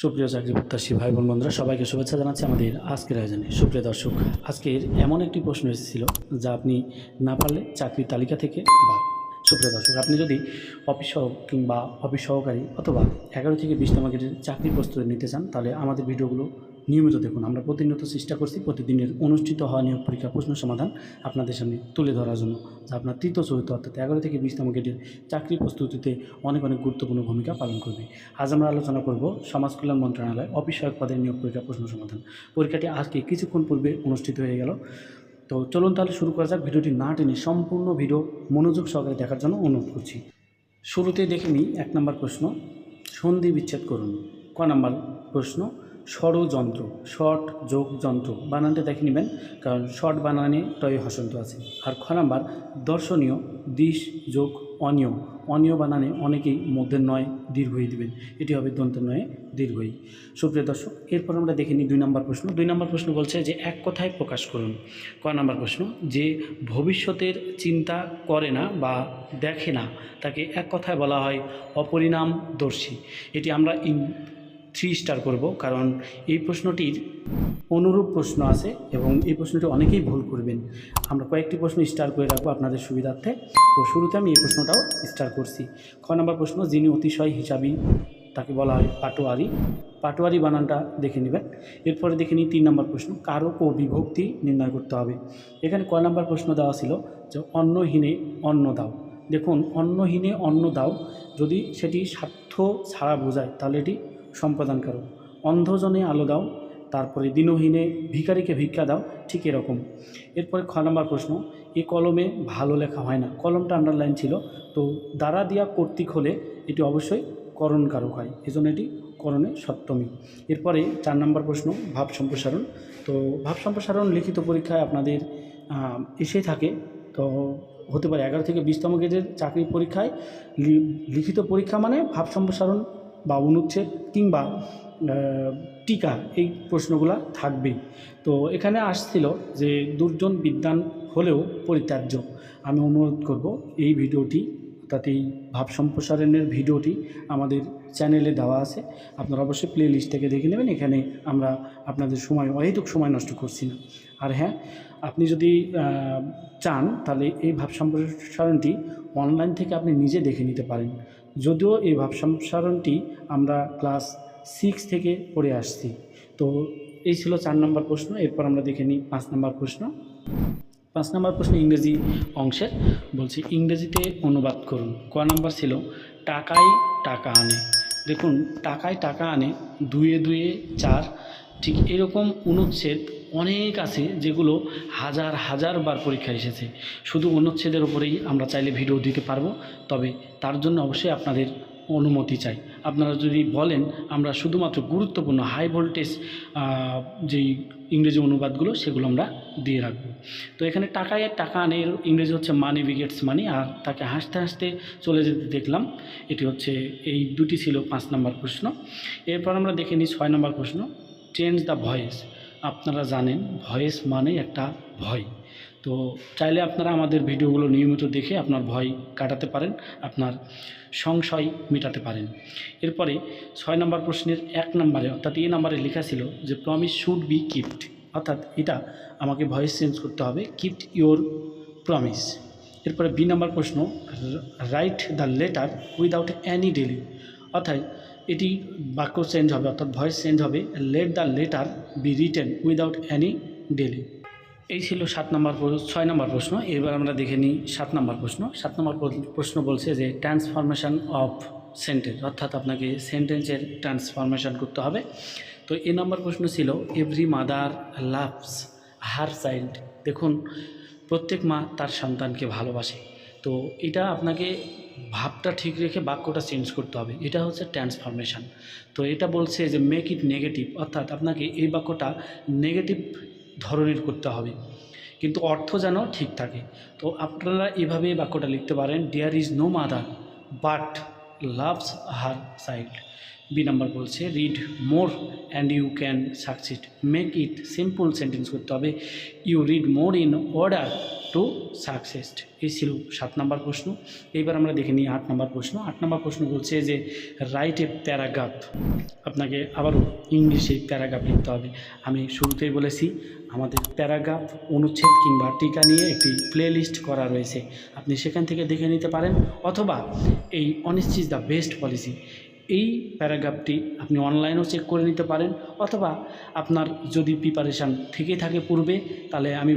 সুপ্রিয় চাকরি প্রত্যাশী ভাই বোন বন্ধুরা, সবাইকে শুভেচ্ছা জানাচ্ছি আমাদের আজকের আয়োজনে। সুপ্রিয় দর্শক, আজকের এমন একটি প্রশ্ন এসেছিল যা আপনি না পারলে চাকরির তালিকা থেকে বা সুপ্রিয় দর্শক, আপনি যদি অফিস কিংবা অফিস সহকারী অথবা এগারো থেকে বিশ নম্বরের চাকরি প্রস্তুতি নিতে চান, তাহলে আমাদের ভিডিওগুলো নিয়মিত দেখুন, আমরা প্রতিনিয়ত চেষ্টা করছি প্রতিদিনের অনুষ্ঠিত হওয়া নিয়োগ পরীক্ষা প্রশ্ন সমাধান আপনাদের সামনে তুলে ধরার জন্য। যা আপনার তৃতীয় চতুর্থ অর্থাৎ এগারো থেকে বিশ নম্বর গেটের চাকরি প্রস্তুতিতে অনেক অনেক গুরুত্বপূর্ণ ভূমিকা পালন করবে। আজ আমরা আলোচনা করব সমাজ কল্যাণ মন্ত্রণালয়, অফিস সহায়ক পদের নিয়োগ পরীক্ষা প্রশ্ন সমাধান। পরীক্ষাটি আজকে কিছুক্ষণ পূর্বে অনুষ্ঠিত হয়ে গেল। তো চলুন তাহলে শুরু করা যাক। ভিডিওটি না টেনে সম্পূর্ণ ভিডিও মনোযোগ সহকারে দেখার জন্য অনুরোধ করছি। শুরুতে দেখে নিই এক নম্বর প্রশ্ন, সন্ধি বিচ্ছেদ করুন। ক নাম্বার প্রশ্ন ষড়যন্ত্র শর্ট যোগ যন্ত্র বানানটা দেখে নেবেন, কারণ শর্ট বানানে টয় হসন্ত আছে। আর খ নাম্বার, দর্শনীয়, দিশ, যোগ অনিয় অনিয় বানানে অনেকেই মধ্যে নয়, দীর্ঘই দিবেন। এটি হবে দন্তের নয়ে, দীর্ঘই। সুপ্রিয় দর্শক, এরপর আমরা দেখে নিই দুই নম্বর প্রশ্ন। দুই নম্বর প্রশ্ন বলছে যে, এক কথায় প্রকাশ করুন। ক নম্বর প্রশ্ন, যে ভবিষ্যতের চিন্তা করে না বা দেখে না, তাকে এক কথায় বলা হয় অপরিণামদর্শী। এটি আমরা থ্রি স্টার করব, কারণ এই প্রশ্নটির অনুরূপ প্রশ্ন আছে এবং এই প্রশ্নটি অনেকেই ভুল করবেন। আমরা কয়েকটি প্রশ্ন স্টার করে রাখব আপনাদের সুবিধার্থে। তো শুরুতে আমি এই প্রশ্নটাও স্টার করছি। খ নম্বর প্রশ্ন, যিনি অতিশয় হিসাবী, তাকে বলা হয় পাটোয়ারি। পাটোয়ারি বানানটা দেখে নেবেন। এরপরে দেখে নিই তিন নম্বর প্রশ্ন, কারক ও বিভক্তি নির্ণয় করতে হবে। এখানে কয় নম্বর প্রশ্ন দেওয়া ছিল যে অন্নহীনে অন্ন দাও। দেখুন, অন্নহীনে অন্ন দাও, যদি সেটি স্বার্থ ছাড়া বোঝায়, তাহলে এটি সম্পাদনকারক অন্ধজনে আলো দাও, তারপরে দিনহীনে ভিখারিকে ভিক্ষা দাও, ঠিক এরকম। এরপরে খ নম্বর প্রশ্ন, এ কলমে ভালো লেখা হয় না। কলমটা আন্ডারলাইন ছিল, তো দ্বারা দিয়া কর্তৃক হলে এটি অবশ্যই করণকারক হয়। এজন্য এটি করণে সপ্তমী। এরপরে চার নম্বর প্রশ্ন, ভাব সম্প্রসারণ। তো ভাব সম্প্রসারণ লিখিত পরীক্ষায় আপনাদের এসে থাকে। তো হতে পারে এগারো থেকে বিশতম গেজের চাকরি পরীক্ষায় লিখিত পরীক্ষা মানে ভাব সম্প্রসারণ বা অনুচ্ছেদ কিংবা টিকা এই প্রশ্নগুলো থাকবেই। তো এখানে আসছিল যে দুর্জন বিদ্যান হলেও পরিত্যাজ্য। আমি অনুরোধ করব এই ভিডিওটি অর্থাৎ এই ভাব সম্প্রসারণের ভিডিওটি আমাদের চ্যানেলে দেওয়া আছে। আপনারা অবশ্যই প্লে লিস্ট থেকে দেখে নেবেন, এখানে আমরা আপনাদের সময়, অহেতুক সময় নষ্ট করছি না। আর হ্যাঁ আপনি যদি চান তাহলে এই ভাব সম্প্রসারণটি অনলাইন থেকে আপনি নিজে দেখে নিতে পারেন। যদিও এই ভাব সম্প্রসারণটি আমরা ক্লাস সিক্স থেকে পড়ে আসছি। তো এই ছিল চার নম্বর প্রশ্ন, এরপর আমরা দেখে নিই পাঁচ নম্বর প্রশ্ন। পাঁচ নম্বর প্রশ্ন ইংরেজি অংশের, বলছি ইংরেজিতে অনুবাদ করুন। ক নাম্বার ছিল, টাকায় টাকা আনে। দেখুন, টাকায় টাকা আনে দুয়ে দুয়ে চার, ঠিক এরকম অনুচ্ছেদ অনেক আছে যেগুলো হাজার হাজার বার পরীক্ষায় এসেছে। শুধু অনুচ্ছেদের উপরেই আমরা চাইলে ভিডিও দিতে পারব, তবে তার জন্য অবশ্যই আপনাদের অনুমতি চাই। আপনারা যদি বলেন, আমরা শুধুমাত্র গুরুত্বপূর্ণ হাই ভোল্টেজ যেই ইংরেজি অনুবাদগুলো, সেগুলো আমরা দিয়ে রাখব। তো এখানে টাকায় টাকা আনে এর ইংরেজি হচ্ছে মানি বিগেটস মানি আর তাকে হাসতে হাসতে চলে যেতে দেখলাম, এটি হচ্ছে, এই দুটি ছিল পাঁচ নম্বর প্রশ্ন। এরপর আমরা দেখে নিই ছয় নম্বর প্রশ্ন চেঞ্জ দ্য ভয়েস আপনারা জানেন, ভয়েস মানে একটা ভয়। তো চাইলে আপনারা আমাদের ভিডিওগুলো নিয়মিত দেখে আপনার ভয় কাটাতে পারেন, আপনার সংশয় মেটাতে পারেন। এরপরে ছয় নম্বর প্রশ্নের এক নম্বরে, অর্থাৎ এ নম্বরে লেখা ছিল যে প্রমিস শুড বি কিপ্ট অর্থাৎ এটা আমাকে ভয়েস চেঞ্জ করতে হবে কিপ্ট ইওর প্রমিস এরপরে বি নম্বর প্রশ্ন write the letter without any delay অর্থাৎ এটি বাক্য চেঞ্জ হবে, অর্থাৎ ভয়েস চেঞ্জ হবে let the letter be written without any delay এই ছিল সাত নম্বর ছয় নম্বর প্রশ্ন। এবার আমরা দেখে নিই সাত নম্বর প্রশ্ন। সাত নম্বর প্রশ্ন বলছে যে ট্রান্সফরমেশন অফ সেন্টেন্স অর্থাৎ আপনাকে সেন্টেন্সের ট্রান্সফরমেশন করতে হবে। তো এ নম্বর প্রশ্ন ছিল every mother loves her child দেখুন, প্রত্যেক মা তার সন্তানকে ভালোবাসে। তো এটা আপনাকে ভাবটা ঠিক রেখে বাক্যটা চেঞ্জ করতে হবে। এটা হচ্ছে ট্রান্সফরমেশন তো এটা বলছে যে মেক ইট নেগেটিভ অর্থাৎ আপনাকে এই বাক্যটা নেগেটিভ ধরনের করতে হবে। কিন্তু অর্থ যেন ঠিক থাকে। তো আপনারা এভাবে বাক্যটা লিখতে পারেন there is no mother but loves her child B number বলছে read more and you can succeed make it simple sentence করতে হবে। You read more in order to success এই ছিল সাত নম্বর প্রশ্ন। এইবার আমরা দেখে নিই আট নম্বর প্রশ্ন। আট নম্বর প্রশ্ন বলছে যে রাইট এ প্যারাগ্রাফ আপনাকে আবারও ইংলিশে প্যারাগ্রাফ লিখতে হবে। আমি শুরুতেই বলেছি, আমাদের প্যারাগ্রাফ অনুচ্ছেদ কিংবা টিকা নিয়ে একটি প্লেলিস্ট করা রয়েছে। আপনি সেখান থেকে দেখে নিতে পারেন। অথবা এই অনিশ্চিত দ্য বেস্ট পলিসি এই প্যারাগ্রাফটি আপনি অনলাইনেও চেক করে নিতে পারেন অথবা আপনার যদি প্রিপারেশান থেকে থাকে পূর্বে, তাহলে আমি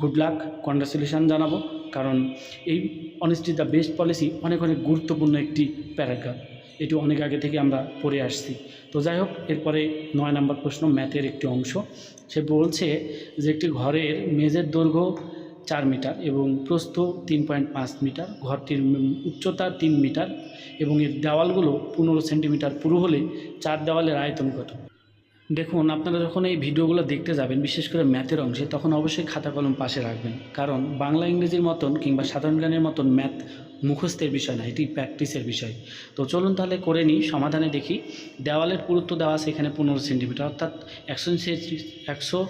গুড লাক কংগ্রাচুলেশান জানাব। কারণ এই অনেস্টি দ্য বেস্ট পলিসি অনেক অনেক গুরুত্বপূর্ণ একটি প্যারাগ্রাফ। এটি অনেক আগে থেকে আমরা পড়ে আসছি। তো যাই হোক, এরপরে নয় নম্বর প্রশ্ন ম্যাথের একটি অংশ। সে বলছে যে একটি ঘরের মেঝের দৈর্ঘ্য চার মিটার এবং প্রস্থ তিন পয়েন্ট পাঁচ মিটার, ঘরটির উচ্চতা তিন মিটার এবং এর দেওয়ালগুলো পনেরো সেন্টিমিটার পুরো হলে চার দেওয়ালের আয়তন কত? দেখুন, আপনারা যখন এই ভিডিওগুলো দেখতে যাবেন, বিশেষ করে ম্যাথের অংশে, তখন অবশ্যই খাতা কলম পাশে রাখবেন। কারণ বাংলা ইংরেজির মতন কিংবা সাধারণ জ্ঞানের মতন ম্যাথ মুখস্থের বিষয় না, এটি প্র্যাকটিসের বিষয়। তো চলুন তাহলে করে নিই, সমাধানে দেখি। দেওয়ালের পুরুত্ব দেওয়া আছে এখানে পনেরো সেন্টিমিটার, অর্থাৎ একশো একশো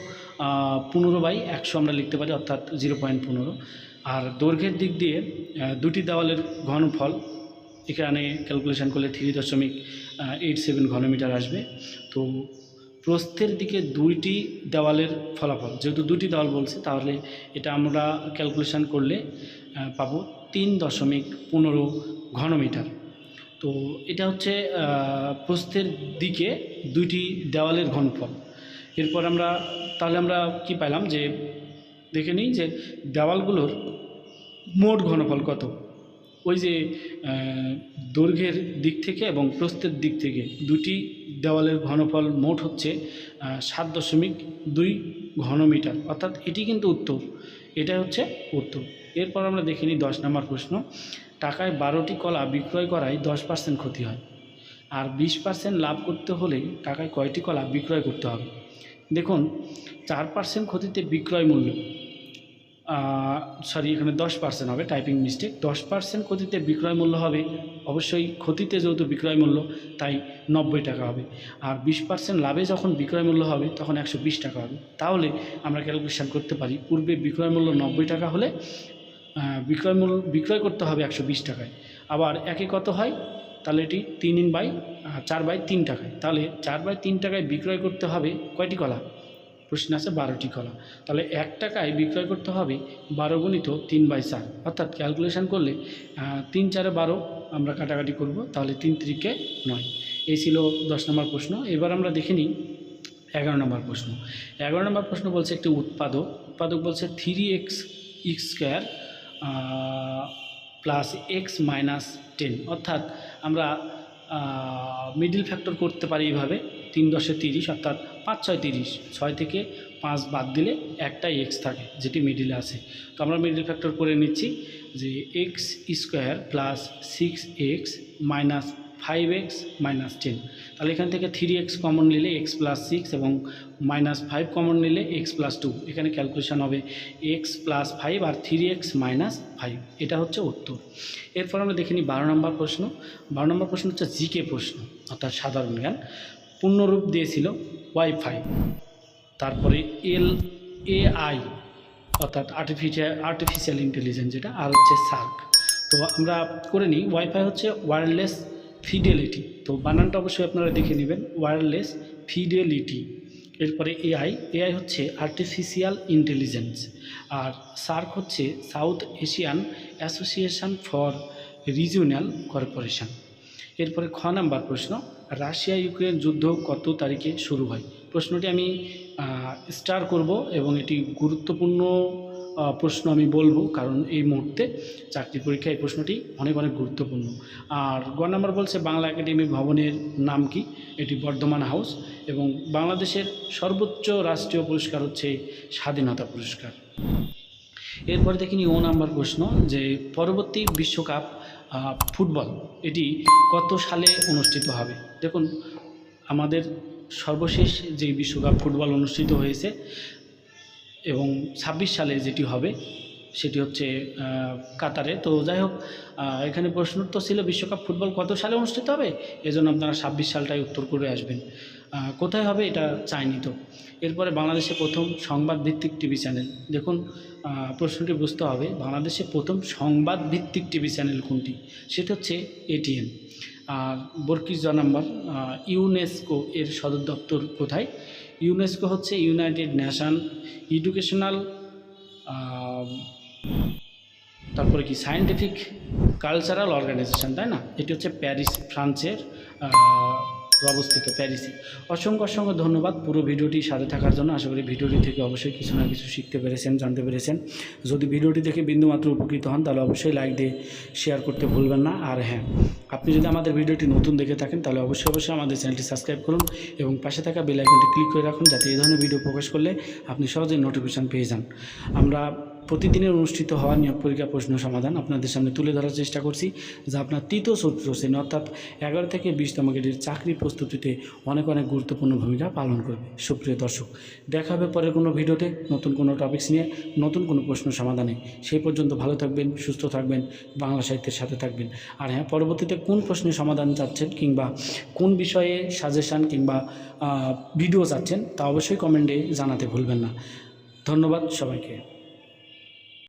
পনেরো বাই একশো আমরা লিখতে পারি, অর্থাৎ জিরো পয়েন্ট পনেরো। আর দৈর্ঘ্যের দিক দিয়ে দুটি দেওয়ালের ঘনফল, এখানে ক্যালকুলেশন করলে থ্রি দশমিক এইট সেভেন ঘনমিটার আসবে। তো প্রস্থের দিকে দুইটি দেওয়ালের ফলাফল, যেহেতু দুটি দেওয়াল বলছে, তাহলে এটা আমরা ক্যালকুলেশন করলে পাবো তিন দশমিক পনেরো ঘনমিটার। তো এটা হচ্ছে প্রস্থের দিকে দুইটি দেওয়ালের ঘনফল। এরপর আমরা, তাহলে আমরা কি পাইলাম যে, দেখে নিই যে দেওয়ালগুলোর মোট ঘনফল কত। ওই যে দৈর্ঘ্যের দিক থেকে এবং প্রস্থের দিক থেকে দুটি দেওয়ালের ঘনফল মোট হচ্ছে সাত দশমিক দুই ঘনমিটার। অর্থাৎ এটি কিন্তু উত্তর এটা হচ্ছে উত্তর। এরপর আমরা দেখে নিই দশ নম্বর প্রশ্ন, টাকায় বারোটি কলা বিক্রয় করায় দশ পার্সেন্ট ক্ষতি হয়। আর বিশ পার্সেন্ট লাভ করতে হলে টাকায় কয়টি কলা বিক্রয় করতে হবে? দেখুন, চার পার্সেন্ট ক্ষতিতে বিক্রয় মূল্য। সরি এখানে দশ পার্সেন্ট হবে টাইপিং মিস্টেক দশ পার্সেন্ট ক্ষতিতে বিক্রয় মূল্য হবে, অবশ্যই ক্ষতিতে যেহেতু বিক্রয় মূল্য, তাই নব্বই টাকা হবে। আর বিশ পার্সেন্ট লাভে যখন বিক্রয় মূল্য হবে, তখন একশো বিশ টাকা হবে। তাহলে আমরা ক্যালকুলেশন করতে পারি, পূর্বে বিক্রয় মূল্য নব্বই টাকা হলে বিক্রয় মূল্য বিক্রয় করতে হবে একশো বিশ টাকায়। আবার একে কত হয়? তাহলে এটি তিন ইন বাই চার বাই তিন টাকায়। তাহলে চার বাই তিন টাকায় বিক্রয় করতে হবে কয়টি কলা? প্রশ্ন আছে বারোটি কলা। তাহলে এক টাকায় বিক্রয় করতে হবে বারো গুণিত তিন বাই চার। অর্থাৎ ক্যালকুলেশন করলে তিন চারে বারো আমরা কাটাকাটি করব, তাহলে তিন তিরিকে নয়। এই ছিল দশ নম্বর প্রশ্ন। এবার আমরা দেখে নিই এগারো নম্বর প্রশ্ন। এগারো নম্বর প্রশ্ন বলছে একটি উৎপাদক। উৎপাদক বলছে three x x square plus x minus ten অর্থাৎ আমরা মিডিল ফ্যাক্টর করতে পারি এইভাবে। তিন দশে তিরিশ, অর্থাৎ পাঁচ ছয় তিরিশ। ছয় থেকে পাঁচ বাদ দিলে একটাই এক্স থাকে, যেটি মিডিলে আছে। তো আমরা মিডিল ফ্যাক্টর করে নিচ্ছি যে x square plus six x minus five x minus ten তাহলে এখান থেকে থ্রি এক্স কমন নিলে এক্স প্লাস সিক্স এবং মাইনাস ফাইভ কমন নিলে এক্স প্লাস টু এখানে ক্যালকুলেশন হবে এক্স প্লাস ফাইভ আর থ্রি এক্স মাইনাস ফাইভ এটা হচ্ছে উত্তর। এরপর আমরা দেখে নিই বারো নম্বর প্রশ্ন। বারো নম্বর প্রশ্ন হচ্ছে জিকে প্রশ্ন, অর্থাৎ সাধারণ জ্ঞান। পূর্ণরূপ দিয়েছিল ওয়াইফাই তারপরে এল এ আই অর্থাৎ আর্টিফিশিয়াল আর্টিফিশিয়াল ইন্টেলিজেন্স যেটা, আর হচ্ছে সার্ক তো আমরা করে নিই ওয়াইফাই হচ্ছে ওয়্যারলেস ফিডেলিটি তো বানানটা অবশ্যই আপনারা দেখে নেবেন ওয়্যারলেস ফিডেলিটি এরপরে এআই এআই হচ্ছে আর্টিফিশিয়াল ইন্টেলিজেন্স আর সার্ক হচ্ছে South Asian Association for Regional Corporation এরপরে খ নাম্বার প্রশ্ন রাশিয়া ইউক্রেন যুদ্ধ কত তারিখে শুরু হয়? প্রশ্নটি আমি স্টার করব এবং এটি গুরুত্বপূর্ণ প্রশ্ন আমি বলব, কারণ এই মুহূর্তে চাকরি পরীক্ষায় এই প্রশ্নটি অনেক অনেক গুরুত্বপূর্ণ। আর গ নাম্বার বলছে বাংলা একাডেমি ভবনের নাম কি? এটি বর্ধমান হাউস এবং বাংলাদেশের সর্বোচ্চ রাষ্ট্রীয় পুরস্কার হচ্ছে স্বাধীনতা পুরস্কার। এরপরে দেখিনি ও নাম্বার প্রশ্ন যে পরবর্তী বিশ্বকাপ ফুটবল এটি কত সালে অনুষ্ঠিত হবে? দেখুন, আমাদের সর্বশেষ যে বিশ্বকাপ ফুটবল অনুষ্ঠিত হয়েছে এবং ছাব্বিশ সালে যেটি হবে, সেটি হচ্ছে কাতারে। তো যাই হোক এখানে প্রশ্ন তো ছিল, বিশ্বকাপ ফুটবল কত সালে অনুষ্ঠিত হবে? এজন্য আপনারা ছাব্বিশ সালটাই উত্তর করে আসবেন। কোথায় হবে এটা চাইনি তো। এরপরে বাংলাদেশে প্রথম সংবাদ ভিত্তিক টিভি চ্যানেল। দেখুন প্রশ্নটি বুঝতে হবে বাংলাদেশে প্রথম সংবাদ ভিত্তিক টিভি চ্যানেল কোনটি? সেটা হচ্ছে এটিএন আর বর্কিস জ নাম্বার ইউনেস্কো এর সদর দপ্তর কোথায়? ইউনেস্কো হচ্ছে ইউনাইটেড ন্যাশন এডুকেশনাল তারপরে কি সায়েন্টিফিক কালচারাল অর্গানাইজেশন, তাই না? এটি হচ্ছে প্যারিস, ফ্রান্সের অবস্থিত, প্যারিসে। অসংখ্য অসংখ্য ধন্যবাদ পুরো ভিডিওটি সাথে থাকার জন্য। আশা করি ভিডিওটি থেকে অবশ্যই কিছু না কিছু শিখতে পেরেছেন, জানতে পেরেছেন। যদি ভিডিওটি দেখে বিন্দুমাত্র উপকৃত হন, তাহলে অবশ্যই লাইক দিয়ে শেয়ার করতে ভুলবেন না। আর হ্যাঁ আপনি যদি আমাদের ভিডিওটি নতুন দেখে থাকেন, তাহলে অবশ্যই অবশ্যই আমাদের চ্যানেলটি সাবস্ক্রাইব করুন এবং পাশে থাকা বেল আইকনটি ক্লিক করে রাখুন, যাতে এই ধরনের ভিডিও প্রকাশ করলে আপনি সহজেই নোটিফিকেশান পেয়ে যান। আমরা প্রতিদিনের অনুষ্ঠিত হওয়া নিয়োগ পরীক্ষা প্রশ্ন সমাধান আপনাদের সামনে তুলে ধরার চেষ্টা করছি, যা আপনার তৃতীয় চতুর্থ শ্রেণি অর্থাৎ এগারো থেকে বিশতম গ্রেডের চাকরি প্রস্তুতিতে অনেক অনেক গুরুত্বপূর্ণ ভূমিকা পালন করবে। সুপ্রিয় দর্শক, দেখা হবে পরের কোনো ভিডিওতে। নতুন কোনো টপিকস নিয়ে, নতুন কোনো প্রশ্ন সমাধানে। সেই পর্যন্ত ভালো থাকবেন, সুস্থ থাকবেন, বাংলা সাহিত্যের সাথে থাকবেন। আর হ্যাঁ পরবর্তীতে কোন প্রশ্নের সমাধান চাচ্ছেন কিংবা কোন বিষয়ে সাজেশান কিংবা ভিডিও চাচ্ছেন তা অবশ্যই কমেন্টে জানাতে ভুলবেন না। ধন্যবাদ সবাইকে।